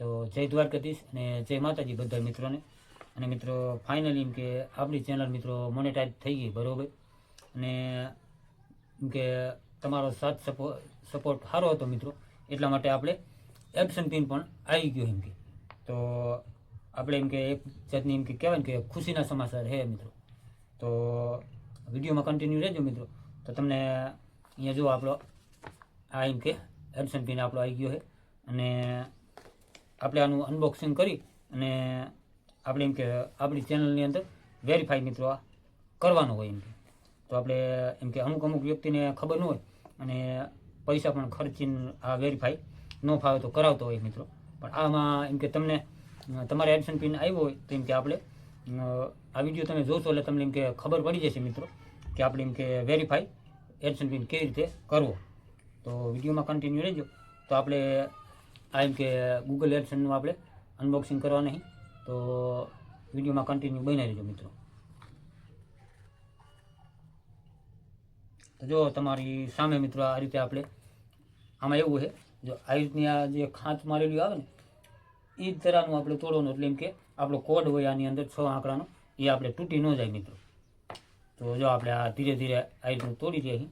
તો જય દ્વારકાધીશ અને જય માતાજી બધા મિત્રોને. અને મિત્રો ફાઇનલી એમ કે આપણી ચેનલ મિત્રો મોનેટાઈઝ થઈ ગઈ બરોબર. અને એમ કે તમારો સાથ સપો સપોર્ટ સારો હતો મિત્રો. એટલા માટે આપણે એક્શન પિન પણ આવી ગયો એમ કે. તો આપણે એમ કે એક જાતની એમ કે કહેવાય કે ખુશીના સમાચાર છે મિત્રો. તો વિડીયોમાં કન્ટિન્યુ રહેજો મિત્રો. તો તમને અહીંયા જો આપણો આ એમ કે એડસન પિન આપણો આવી ગયો છે. અને આપણે આનું અનબોક્સિંગ કરી અને આપણે એમ કે આપણી ચેનલની અંદર વેરીફાઈ મિત્રો આ કરવાનો હોય એમ કે. તો આપણે એમ કે અમુક અમુક વ્યક્તિને ખબર ન હોય અને પૈસા પણ ખર્ચીને આ વેરીફાઈ ન ફાવે તો કરાવતો હોય મિત્રો. પણ આમાં એમ કે તમને તમારે એડસન પિન આવ્યો હોય તો એમ કે આપણે આ વીડિયો તમે જોશો એટલે તમને એમ કે ખબર પડી જશે મિત્રો કે આપણે એમ કે વેરીફાઈ એડસન પિન કેવી રીતે કરવો. તો વિડીયોમાં કન્ટિન્યુ રહેજો. તો આપણે આ એમ કે ગૂગલ એડસનનું આપણે અનબોક્સિંગ કરવા નહીં. તો વિડીયોમાં કન્ટિન્યુ બની રહેજો મિત્રો. તો જો તમારી સામે મિત્રો આ રીતે આપણે આમાં એવું છે. જો આ રીતની આ જે ખાંચ મારેલી આવે ને એ જ તરાનું આપણે તોડવાનું. એટલે એમ કે આપણો કોડ હોય આની અંદર છ આંકડાનો એ આપણે તૂટી ન જાય મિત્રો. તો જો આપણે આ ધીરે ધીરે આ રીતનું તોડી દઈએ. અહીં.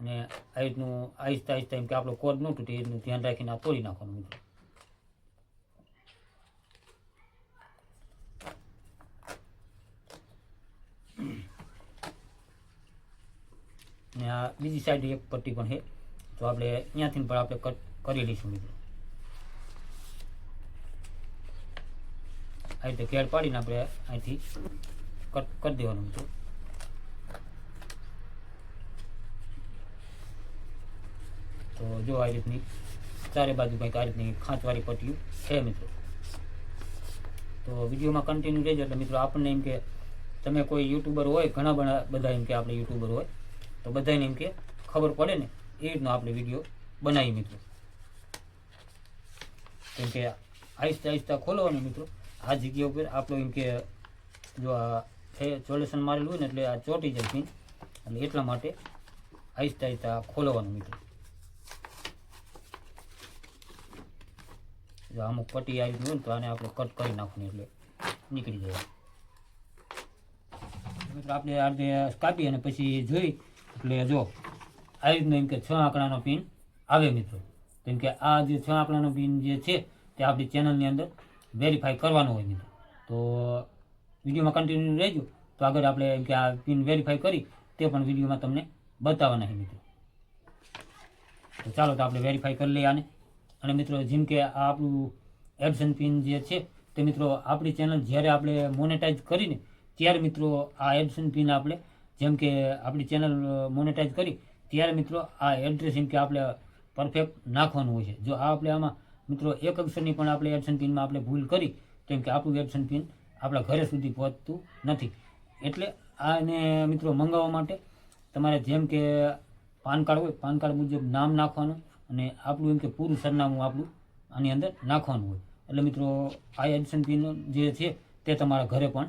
અને આ રીતનું આહિસ્તા આહિસ્તા એમ કે આપણો કોડ ન તૂટે એ રીતનું ધ્યાન રાખીને આ તોડી નાખવાનું મિત્રો. અને આ બીજી સાઈડ એક પટ્ટી પણ છે, તો આપણે અહીંયાથી પણ આપણે કટ કરી લઈશું મિત્રો. આ રીતે કેળ પાડીને આપણે અહીંથી કટ કરી દેવાનું મિત્રો. તો જો આ રીતની, ચારે બાજુ કંઈક આ રીતની ખાંચવાળી પટ્ટીઓ છે મિત્રો. તો વિડીયોમાં કન્ટિન્યુ રહેજો એટલે મિત્રો આપણને એમ કે તમે કોઈ યુટ્યુબર હોય, ઘણા બધા બધા એમ કે આપણે યુટ્યુબર હોય, તો બધાને એમ કે ખબર પડે ને, એ રીતનો આપણે વીડિયો બનાવી મિત્રો. કેમ કે આહિસ્તા આહિસ્તા ખોલવાનું મિત્રો. આ જગ્યા ઉપર આપણો એમ કે જો આ સોલ્યુશન મારેલું હોય ને એટલે આ ચોટી જાય એટલે એટલા માટે આહિસ્તા આહિસ્તા ખોલવાનું મિત્રો. અમુક પટ્ટી આવી હોય ને તો આને આપણે કટ કરી નાખવાની એટલે નીકળી જાય. મિત્રો, આપણે આ રીતે કાપી અને પછી જોઈ, એટલે જો, આવી રીતનો એમ કે છ આંકડાનો પિન આવે મિત્રો. કેમ કે આ જે છ આંકડાનો પિન જે છે, તે આપણી ચેનલની અંદર વેરીફાઈ કરવાનો હોય મિત્રો. તો વિડીયોમાં કન્ટિન્યુ રહેજો, તો આગળ આપણે એમ કે આ પિન વેરીફાઈ કરી, તે પણ વિડીયોમાં તમને બતાવવાના છે મિત્રો. તો ચાલો તો આપણે વેરીફાઈ કરી લઈએ આને. અને મિત્રો, જેમ કે આ આપણું એડસન પિન જે છે, તે મિત્રો આપણી ચેનલ જ્યારે આપણે મોનેટાઈઝ કરીને, ત્યારે મિત્રો આ એડસન પિન આપણે, જેમ કે આપણી ચેનલ મોનેટાઈઝ કરી, ત્યારે મિત્રો આ એડ્રેસ એમ કે આપણે પરફેક્ટ નાખવાનું હોય છે. જો આ આપણે આમાં મિત્રો એક અક્ષરની પણ આપણે એડસન પિનમાં આપણે ભૂલ કરી, તો કે આપણું એડસન પિન આપણા ઘરે સુધી પહોંચતું નથી. એટલે આને મિત્રો મંગાવવા માટે તમારે જેમ કે પાન કાર્ડ હોય, પાન કાર્ડ મુજબ નામ નાખવાનું અને આપણું એમ કે પૂરું સરનામું આપણું આની અંદર નાખવાનું હોય. એટલે મિત્રો આ એડમિશન પિન જે છે તે તમારા ઘરે પણ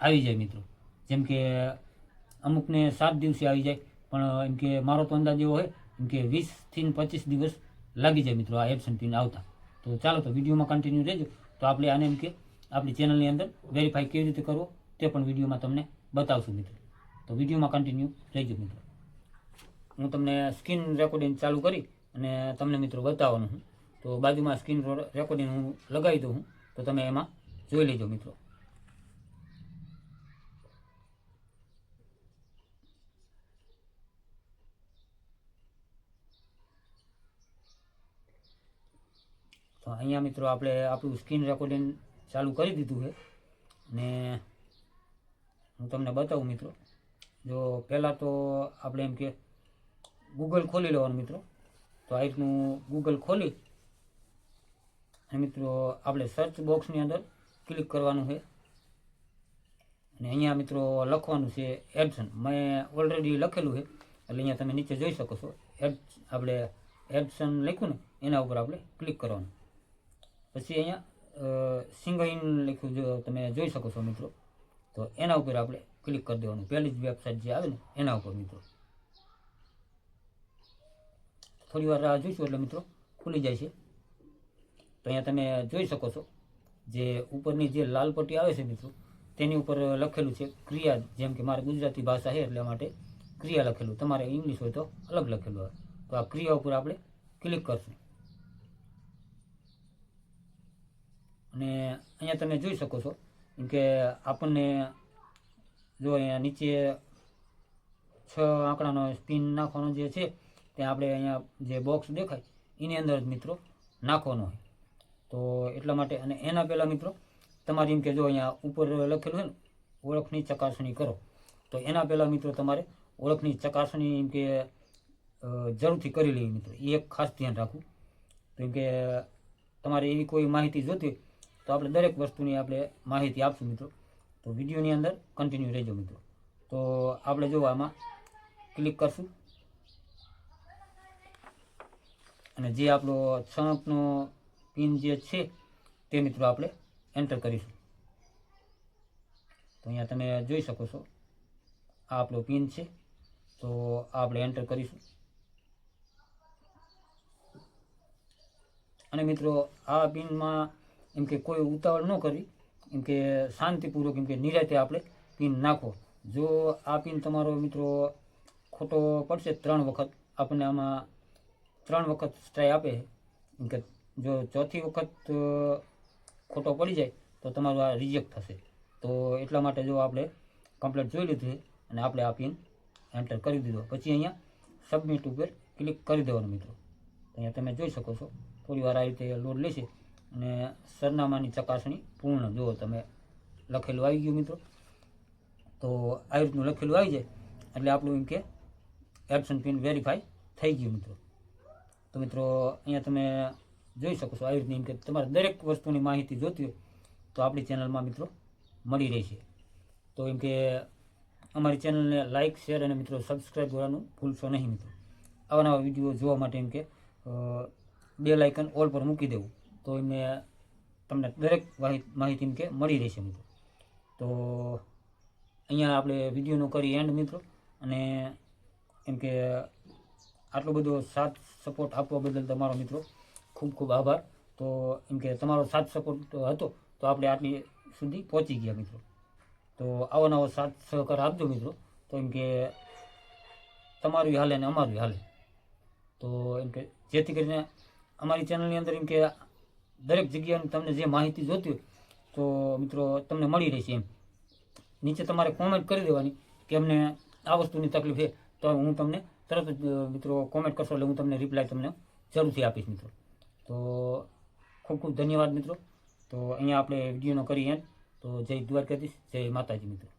આવી જાય મિત્રો. જેમ કે અમુકને સાત દિવસે આવી જાય, પણ એમ કે મારો તો અંદાજ એવો હોય એમ કે વીસથી પચીસ દિવસ લાગી જાય મિત્રો આ એડસન પિન આવતા. તો ચાલો તો વિડીયોમાં કન્ટિન્યુ રહેજો. તો આપણે આને એમ કે આપણી ચેનલની અંદર વેરીફાઈ કેવી રીતે કરવો તે પણ વિડીયોમાં તમને બતાવશું મિત્રો. તો વિડીયોમાં કન્ટિન્યુ રહેજો મિત્રો. હું તમને સ્ક્રીન રેકોર્ડિંગ ચાલુ કરી અને તમને મિત્રો બતાવવાનું હું. તો બાજુમાં સ્ક્રીન રેકોર્ડિંગ હું લગાવી દઉં હું. તો તમે એમાં જોઈ લેજો મિત્રો. તો અહીંયા મિત્રો આપણે આપણું સ્ક્રીન રેકોર્ડિંગ ચાલુ કરી દીધું છે. ને હું તમને બતાવું મિત્રો. જો પહેલાં તો આપણે એમ કે ગૂગલ ખોલી લેવાનું મિત્રો. તો આ રીતનું ગૂગલ ખોલી. અને મિત્રો, આપણે સર્ચ બોક્સની અંદર ક્લિક કરવાનું છે. અને અહીંયા મિત્રો લખવાનું છે એડસન મેં ઓલરેડી લખેલું છે. એટલે અહીંયા તમે નીચે જોઈ શકો છો. એડ આપણે એડસન લખ્યું ને, એના ઉપર આપણે ક્લિક કરવાનું. પછી અહીંયા સિંગઇન લખ્યું જો તમે જોઈ શકો છો મિત્રો. તો એના ઉપર આપણે ક્લિક કરી દેવાનું. પહેલી જ વેબસાઇટ જે આવે ને, એના ઉપર મિત્રો. થોડી વાર રાહ જોઈશું એટલે મિત્રો ખુલી જાય છે. તો અહીંયા તમે જોઈ શકો છો જે ઉપરની જે લાલ પટ્ટી આવે છે મિત્રો, તેની ઉપર લખેલું છે ક્રિયા, જેમ કે મારે ગુજરાતી ભાષા છે એટલા માટે ક્રિયા લખેલું. તમારે ઇંગ્લિશ હોય તો અલગ લખેલું હોય તો આ ક્રિયા ઉપર આપણે ક્લિક કરશું. અને અહીંયા તમે જોઈ શકો છો કે આપણને જો અહીંયા નીચે છ આંકડાનો સ્પિન નાખવાનો જે છે ત્યાં આપણે અહીંયા જે બોક્સ દેખાય, એની અંદર જ મિત્રો નાખવાનો હોય. તો એટલા માટે અને એના પહેલાં મિત્રો, તમારે એમ કે જો અહીંયા ઉપર લખેલું છે ને, ઓળખની ચકાસણી કરો. તો એના પહેલાં મિત્રો તમારે ઓળખની ચકાસણી એમ કે જરૂરથી કરી લેવી મિત્રો. એ એક ખાસ ધ્યાન રાખવું. તો એમ કે તમારે એવી કોઈ માહિતી જોતી હોય, તો આપણે દરેક વસ્તુની આપણે માહિતી આપશું મિત્રો. તો વિડીયોની અંદર કન્ટિન્યુ રહેજો મિત્રો. તો આપણે જોવામાં ક્લિક કરશું. અને જે આપણો અંકનો પિન જે છે, તે મિત્રો આપણે એન્ટર કરીશું. તો અહીંયા તમે જોઈ શકો છો, આ આપણો પિન છે, તો આપણે એન્ટર કરીશું. અને મિત્રો, આ પિનમાં એમ કે કોઈ ઉતાવળ ન કરી એમ કે શાંતિપૂર્વક, એમ કે નિરાતે આપણે પિન નાખો. જો આ પિન તમારો મિત્રો ખોટો પડશે ત્રણ વખત, આપણને આમાં ત્રણ વખત ટ્રાય આપે કે જો ચોથી વખત ખોટો પડી જાય, તો તમારું આ રિજેક્ટ થશે. તો એટલા માટે જો આપણે કમ્પ્લેટ જોઈ લીધું અને આપણે આ પિન એન્ટર કરી દીધો. પછી અહીંયા સબમિટ ઉપર ક્લિક કરી દેવાનું મિત્રો. અહીંયા તમે જોઈ શકો છો, થોડી વાર આ રીતે લોડ લેશે અને સરનામાની ચકાસણી પૂર્ણ. જુઓ તમે લખેલું આવી ગયું મિત્રો, તો આવી રીતનું લખેલું આવી જાય, એટલે આપણું એમ કે એપ્શન પિન વેરીફાઈ થઈ ગયું મિત્રો. તો મિત્રો, અહીંયા તમે જોઈ શકો છો આવી રીતની એમ કે તમારે દરેક વસ્તુની માહિતી જોતી હોય તો આપણી ચેનલમાં મિત્રો મળી રહેશે તો એમ કે અમારી ચેનલને લાઇક શેર અને મિત્રો સબસ્ક્રાઈબ કરવાનું ભૂલશો નહીં મિત્રો. આવા નવા વીડિયો જોવા માટે એમ કે બે લાઇકન ઓલ પર મૂકી દેવું તો એમને તમને દરેક માહિતી એમ કે મળી રહેશે મિત્રો. તો અહીંયા આપણે વિડીયોનો કરી એન્ડ મિત્રો અને એમ કે આટલો બધો સાથ સપોર્ટ આપવા બદલ તમારો મિત્રો ખૂબ ખૂબ આભાર. તો એમ કે તમારો સાથ સપોર્ટ હતો તો આપણે આટલી સુધી પહોંચી ગયા મિત્રો. તો આવો નવો સાથ સહકાર આપજો મિત્રો. તો એમ કે તમારું હાલે ને અમારું હાલે. તો એમ કે જેથી કરીને અમારી ચેનલની અંદર એમ કે દરેક જગ્યાની તમને જે માહિતી જોતી હોય તો મિત્રો તમને મળી રહેશે એમ. નીચે તમારે કોમેન્ટ કરી દેવાની કે અમને આ વસ્તુની તકલીફ છે તો હું તમને તરત મિત્રો કોમેન્ટ કરશો એટલે હું તમને રિપ્લાય તમને જરૂરથી આપીશ, મિત્રો. તો ખૂબ ખૂબ ધન્યવાદ, મિત્રો. તો અહીંયા આપણે વિડીયોનો કરીએ તો જય દ્વારકાધીશ, જય માતાજી, મિત્રો.